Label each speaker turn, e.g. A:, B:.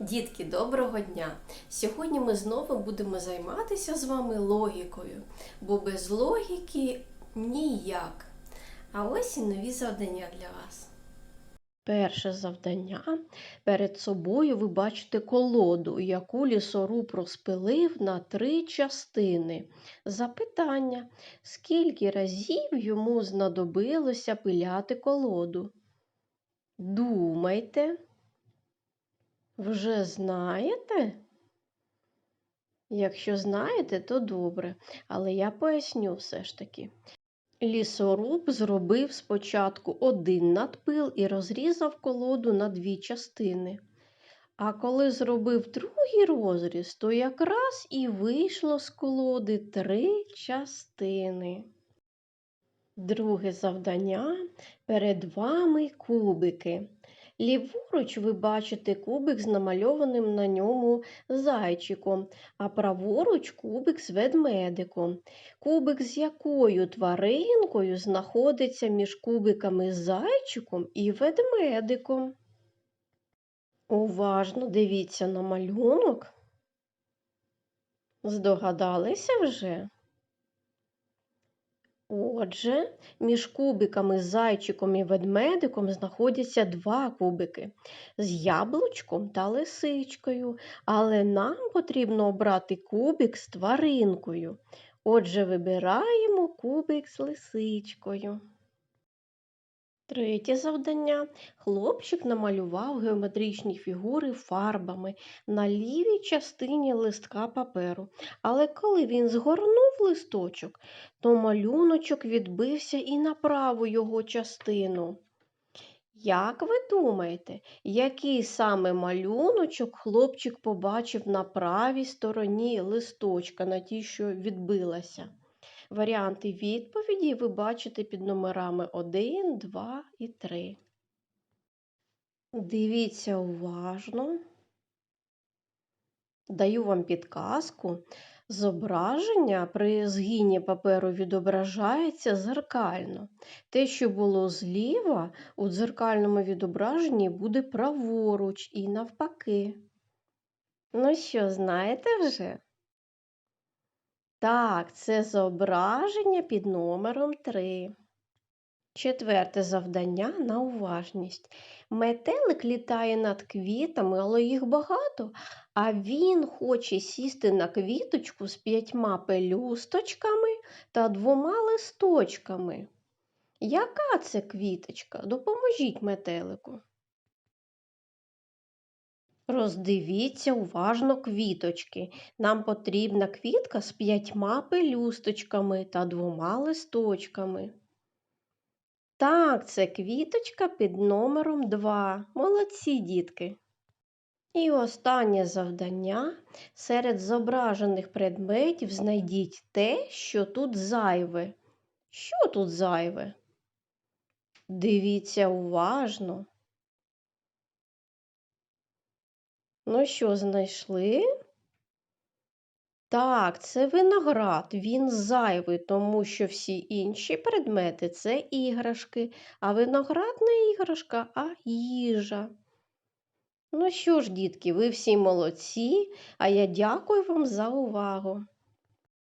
A: Дітки, доброго дня! Сьогодні ми знову будемо займатися з вами логікою, бо без логіки ніяк. А ось і нові завдання для вас. Перше завдання. Перед собою ви бачите колоду, яку лісоруб розпилив на три частини. Запитання: скільки разів йому знадобилося пиляти колоду? Думайте. Вже знаєте? Якщо знаєте, то добре, але я поясню все ж таки. Лісоруб зробив спочатку один надпил і розрізав колоду на дві частини. А коли зробив другий розріз, то якраз і вийшло з колоди три частини. Друге завдання перед вами кубики. Ліворуч ви бачите кубик з намальованим на ньому зайчиком, а праворуч кубик з ведмедиком. Кубик з якою тваринкою знаходиться між кубиками з зайчиком і ведмедиком. Уважно дивіться на малюнок. Здогадалися вже? Отже, між кубиками зайчиком і ведмедиком знаходяться два кубики з яблучком та лисичкою, але нам потрібно обрати кубик з тваринкою. Отже, вибираємо кубик з лисичкою. Третє завдання. Хлопчик намалював геометричні фігури фарбами на лівій частині листка паперу. Але коли він згорнув листочок, то малюночок відбився і на праву його частину. Як ви думаєте, який саме малюночок хлопчик побачив на правій стороні листочка, на тій, що відбилася? Варіанти відповіді ви бачите під номерами 1, 2 і 3. Дивіться уважно. Даю вам підказку. Зображення при згині паперу відображається зеркально. Те, що було зліва, у дзеркальному відображенні буде праворуч і навпаки. Ну що, знаєте вже? Так, це зображення під номером 3. Четверте завдання на уважність. Метелик літає над квітами, але їх багато, а він хоче сісти на квіточку з п'ятьма пелюсточками та двома листочками. Яка це квіточка? Допоможіть метелику. Роздивіться уважно квіточки. Нам потрібна квітка з п'ятьма пелюсточками та двома листочками. Так, це квіточка під номером 2. Молодці дітки. І останнє завдання. Серед зображених предметів знайдіть те, що тут зайве. Що тут зайве? Дивіться уважно. Ну що, знайшли? Так, це виноград. Він зайвий, тому що всі інші предмети це іграшки, а виноград не іграшка, а їжа. Ну що ж, дітки, ви всі молодці, а я дякую вам за увагу.